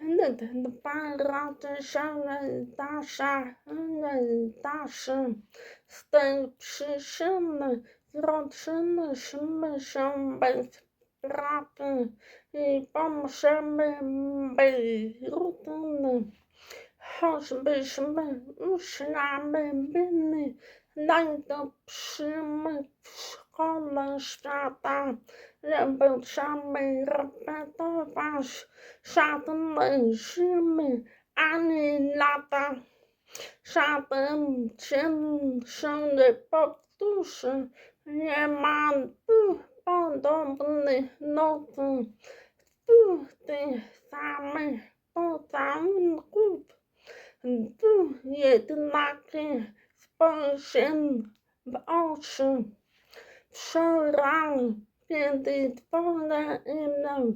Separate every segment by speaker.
Speaker 1: 很冷淡的巴拉的沙很大沙很冷大声但是什么知道什么什么什么拉的你帮忙什么没有的呢？好什么什么我是拉妹妹妹难道什么 i bombsemme rotene hasbesme uslame bene Leidopsime skolastata Rebelsame repetavas Satanensime anilata Satan chen sonde poptusen Jeman podobny nowy ty samy pocanków tu jednakie spojrzeń w oczy wczoraj kiedy twoje imię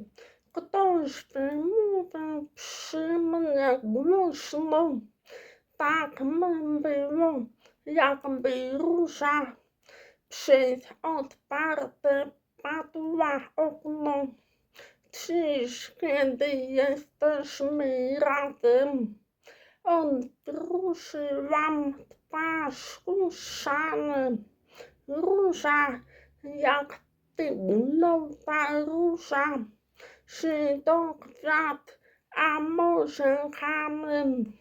Speaker 1: ktoś wymówił przy mnie głośno tak mi było jakby róża przez otwarte padła okno. Dziś, kiedy jesteśmy razem, odwróciłam twarz ruszany. Róża, jak wygląda róża, czy to kwiat, a może kamień.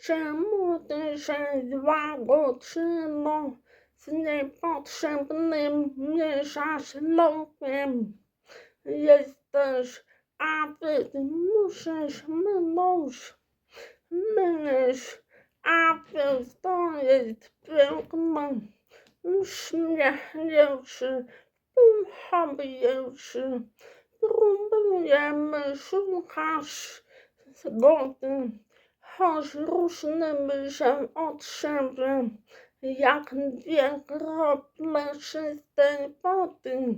Speaker 1: Czemu ty się złagoczyło? z niepotrzebnym mieszasz lokiem. Jesteś, a ty musisz minąć. Mylisz, a ty to jest piękne. Uśmiechnięty, uchabieszy. Próbujemy szukać zgody, choć różnymi się od siebie jak dwie krople czystej wody.